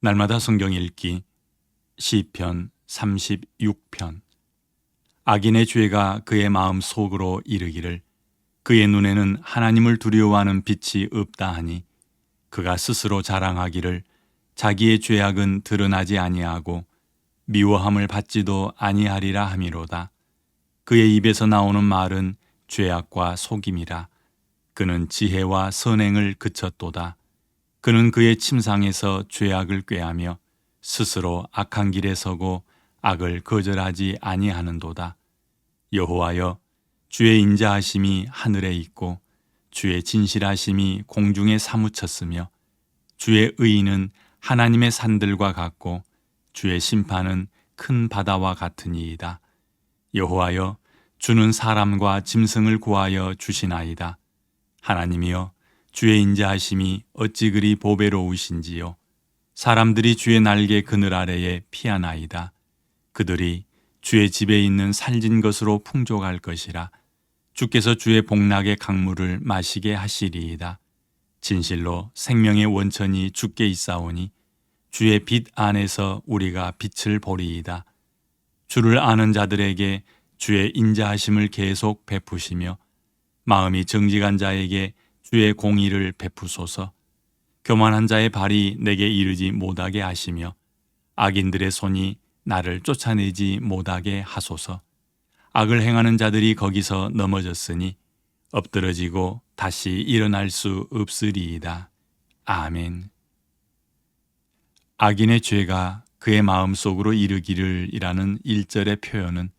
날마다 성경 읽기 시편 36편. 악인의 죄가 그의 마음 속으로 이르기를 그의 눈에는 하나님을 두려워하는 빛이 없다 하니 그가 스스로 자랑하기를 자기의 죄악은 드러나지 아니하고 미워함을 받지도 아니하리라 함이로다. 그의 입에서 나오는 말은 죄악과 속임이라. 그는 지혜와 선행을 그쳤도다 그는 그의 침상에서 죄악을 꾀하며 스스로 악한 길에 서고 악을 거절하지 아니하는도다. 여호와여 주의 인자하심이 하늘에 있고 주의 진실하심이 공중에 사무쳤으며 주의 의인은 하나님의 산들과 같고 주의 심판은 큰 바다와 같으니이다. 여호와여 주는 사람과 짐승을 구하여 주시나이다. 하나님이여 주의 인자하심이 어찌 그리 보배로우신지요. 사람들이 주의 날개 그늘 아래에 피하나이다. 그들이 주의 집에 있는 살진 것으로 풍족할 것이라. 주께서 주의 복락의 강물을 마시게 하시리이다. 진실로 생명의 원천이 주께 있사오니 주의 빛 안에서 우리가 빛을 보리이다. 주를 아는 자들에게 주의 인자하심을 계속 베푸시며 마음이 정직한 자에게 주의 공의를 베푸소서. 교만한 자의 발이 내게 이르지 못하게 하시며 악인들의 손이 나를 쫓아내지 못하게 하소서. 악을 행하는 자들이 거기서 넘어졌으니 엎드러지고 다시 일어날 수 없으리이다. 아멘. 악인의 죄가 그의 마음 속으로 이르기를 이라는 1절의 표현은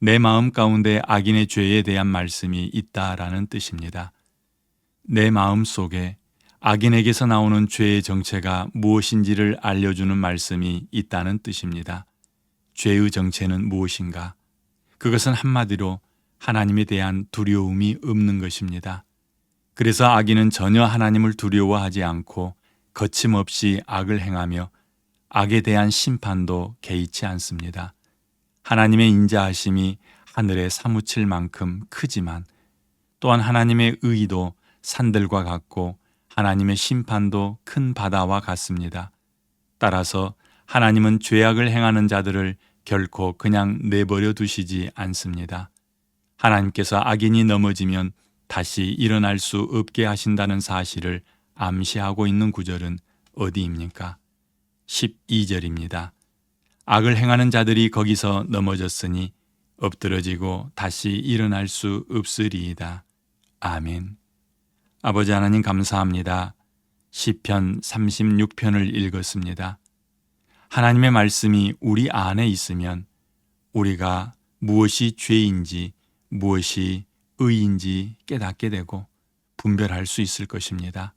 내 마음 가운데 악인의 죄에 대한 말씀이 있다라는 뜻입니다. 내 마음 속에 악인에게서 나오는 죄의 정체가 무엇인지를 알려주는 말씀이 있다는 뜻입니다. 죄의 정체는 무엇인가? 그것은 한마디로 하나님에 대한 두려움이 없는 것입니다. 그래서 악인은 전혀 하나님을 두려워하지 않고 거침없이 악을 행하며 악에 대한 심판도 개의치 않습니다. 하나님의 인자하심이 하늘에 사무칠 만큼 크지만 또한 하나님의 의도 산들과 같고 하나님의 심판도 큰 바다와 같습니다. 따라서 하나님은 죄악을 행하는 자들을 결코 그냥 내버려 두시지 않습니다. 하나님께서 악인이 넘어지면 다시 일어날 수 없게 하신다는 사실을 암시하고 있는 구절은 어디입니까? 12절입니다. 악을 행하는 자들이 거기서 넘어졌으니 엎드러지고 다시 일어날 수 없으리이다. 아멘. 아버지 하나님 감사합니다. 시편 36편을 읽었습니다. 하나님의 말씀이 우리 안에 있으면 우리가 무엇이 죄인지 무엇이 의인지 깨닫게 되고 분별할 수 있을 것입니다.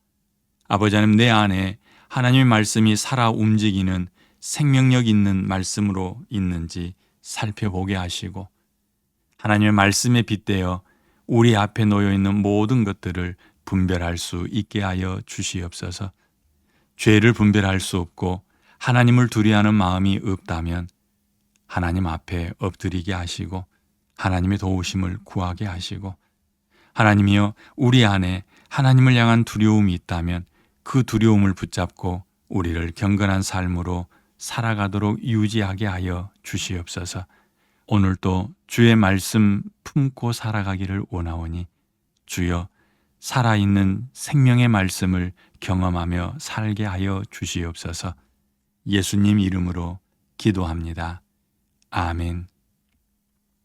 아버지 하나님 내 안에 하나님의 말씀이 살아 움직이는 생명력 있는 말씀으로 있는지 살펴보게 하시고 하나님의 말씀에 빗대어 우리 앞에 놓여 있는 모든 것들을 분별할 수 있게 하여 주시옵소서. 죄를 분별할 수 없고 하나님을 두려워하는 마음이 없다면 하나님 앞에 엎드리게 하시고 하나님의 도우심을 구하게 하시고 하나님이여 우리 안에 하나님을 향한 두려움이 있다면 그 두려움을 붙잡고 우리를 경건한 삶으로 살아가도록 유지하게 하여 주시옵소서. 오늘도 주의 말씀 품고 살아가기를 원하오니 주여 살아있는 생명의 말씀을 경험하며 살게 하여 주시옵소서 예수님 이름으로 기도합니다. 아멘.